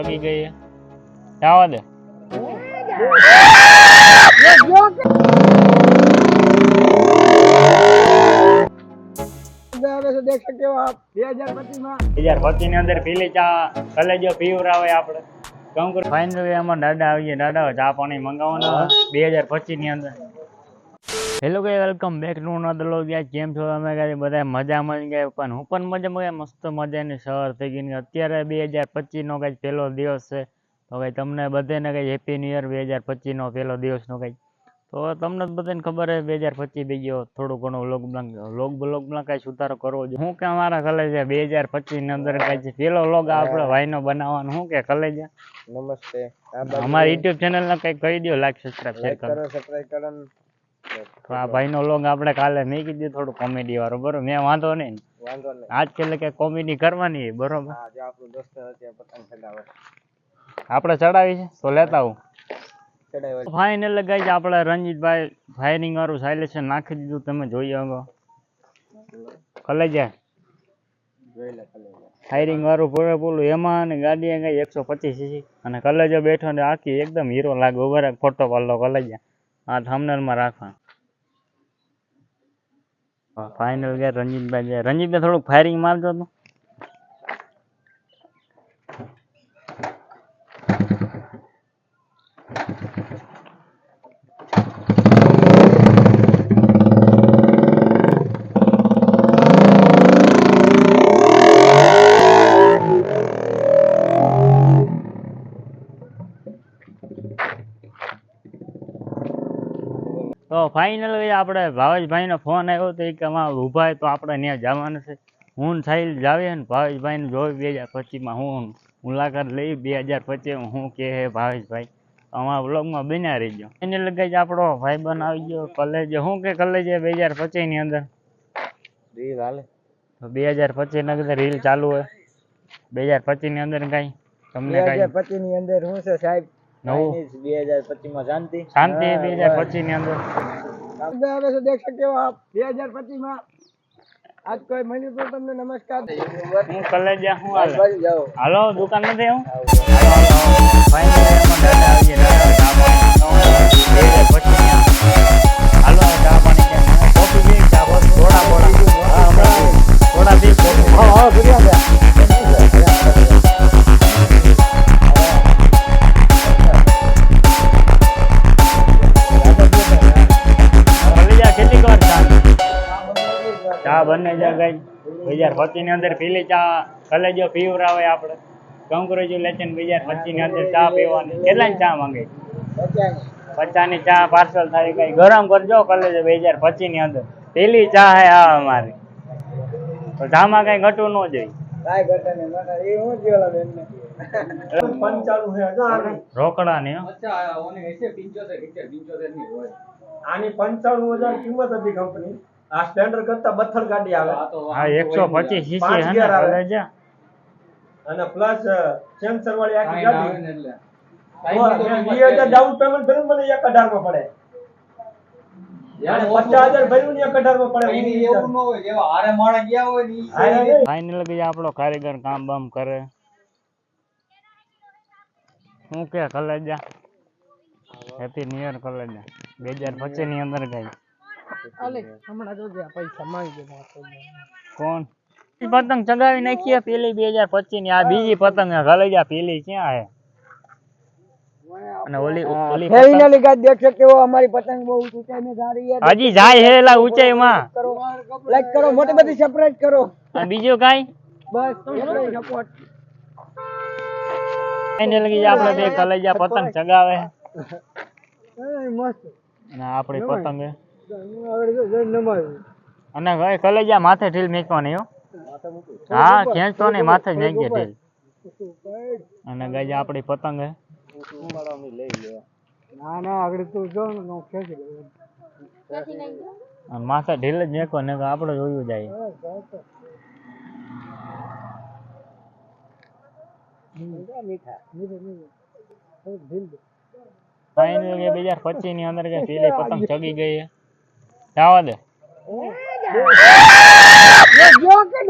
પગી ગઈ આવા દે. ની અંદર પીલી ચા કલેજો પીવરાવે આપણે. કામ કર ફાઇનલી અમાર દાદા આવી ગયા ચા પાણી મંગાવવાના 2025 ની અંદર. Hello guys welcome back to another vlog યાર કેમ છો તમે ગાય બધા મજામાં ગયા પણ હું પણ મજામાં ગયા મસ્ત મજાની સવાર થઈ ગઈ અત્યારે બે હજાર પચીસ નો કઈ પહેલો દિવસ છે. તો કઈ તમને બધાને કઈ હેપી ન્યૂ યર બે હજાર પચીસ નો પહેલો દિવસનો કઈ તો તમને બધાને ખબર છે બે હજાર પચીસ થઈ ગયો. થોડું ઘણું લોક લોક બ્લોગમાં કાંઈ સુધારો કરવો જોઈએ. હું કે અમારા કલેજા બે હજાર પચીસની અંદર કઈ પહેલો પેલો લોગ આપણે ભાઈનો બનાવવાનો. હું કે કલેજા? નમસ્તે. અમારી યુટ્યુબ ચેનલ કંઈક કઈ કહી દો લાઈક સબસ્ક્રાઈબ શેર કરો સબસ્ક્રાઈબ કરો તો આ ભાઈનો લોગ આપણે કાલે મેં કીધું થોડું કોમેડી વાળો બરોબર? મેં વાંધો નહીં. વાંધો નહીં. આજ છેલ્લે કે કોમેડી કરવાની બરોબર? આપણું ચડાવી છે? તો લેતા આવું. ફાઇનલ ગઈ આપણે રંજીતભાઈ ફાયરિંગ વાળું સાયલેશન નાખી દીધું તમે જોઈ શકો. કલેજા. ફાયરિંગ વાળું પૂરેપૂરું એમાં અને ગાડી કઈ એકસો પચીસ સીસી અને કલેજો બેઠો ને આખી એકદમ હીરો લાગે ઊભા ફોટો પાડલો કલેજા. આ થામનરમાં રાખવા ફાઇનલ ગયા રણજીતભાઈ ગયા રંજીતભાઈ થોડુંક ફાયરિંગ મારજો તો. ફાઇનલ આપણે ભાવેશભાઈનો ફોન આવ્યો તો એ કે આમાં ઊભા હોય તો આપણે ત્યાં જવાનું છે. હું ને સાહિલ જાવીએ ને ભાવેશભાઈને જોઈ બે હજાર પચીસમાં હું મુલાકાત લઈ બે હજાર પચીસમાં હું કે હે ભાવેશભાઈ અમારા બ્લોગમાં બન્યા રહીજો. એને લગે જ આપણો ભાઈબંધ આવી ગયો કલેજ શું કે કલેજ બે હજાર પચીસની અંદર? રીલ હાલે. તો બે હજાર પચીસના કદાચ રીલ ચાલુ હોય. બે હજાર પચીસની અંદર કાંઈ? તમને બે કાંઈ? હજાર પચીસની અંદર શું છે સાહેબ? નવું? બે હજાર પચીસમાં શાંતિ શાંતિ બે હજાર પચીસની અંદર. આવે છે દેખ સકે આપ. બે હજાર પચીસમાં આજ કોઈ મળ્યું તો તમને નમસ્કાર. હું કલેજા હું હાલો. દુકાન નથી હું બને જગ્યાએ બે હજાર પચીસની અંદર પેલી ચા કલેજો પીવરાવે આપણે કોંગ્રેચ્યુલેશન બે હજાર પચીસની અંદર ચા પીવાની. કેટલાની ચા માંગે? પચાની ચા પાર્સલ થાય કઈ. ગરમ કરજો કલેજો બે હજાર પચીસની અંદર. પેલી ચા હે આ અમારી. તો ચામાં કઈ ઘટવું ન જોઈએ. રોકડા ની આની પંચાણું હજાર કિંમત હતી કંપની આ સ્પ્લેન્ડર કરતા બથર ગાડી આવે. હા એકસો પચીસ સીસી હે ને gear આવે. અને પ્લસ સેન્સર વાળી આખી ગાડી. એટલે. કાઈ તો ડાઉન પેમેન્ટ ભર્યું મને એક માં પડે. હા, આપણો કારીગર કામ બામ કરે. શું કે કલેજા હેપી ન્યુ યર કલેજા બે હજાર પચીસની અંદર ગઈ આલે હમણાં જોજે પૈસા માંગી દે કોણ? પતંગ ચગાવી નાખીએ પેલી બે હજાર પચીસની. આ બીજી પતંગ ઘલેજા પેલી ક્યાં હે? અને બસ એને આપણે બે પતંગ ચગાવે. મસ્ત. પતંગ અને ભાઈ કલેજા માથે ઢીલ મેકવાની હો. હા ખેંચતો નહીં માથે જ મેકજે ઢીલ. અને ગઈ આપણી પતંગ હે. ના ના આગળ તું જો ને ખેંચી માથે ઢીલ જ મેકો ને આપણે જોયું. જાય બે હજારની અંદર કે પેલી પતંગ ચગી ગઈ જવા દે જો કે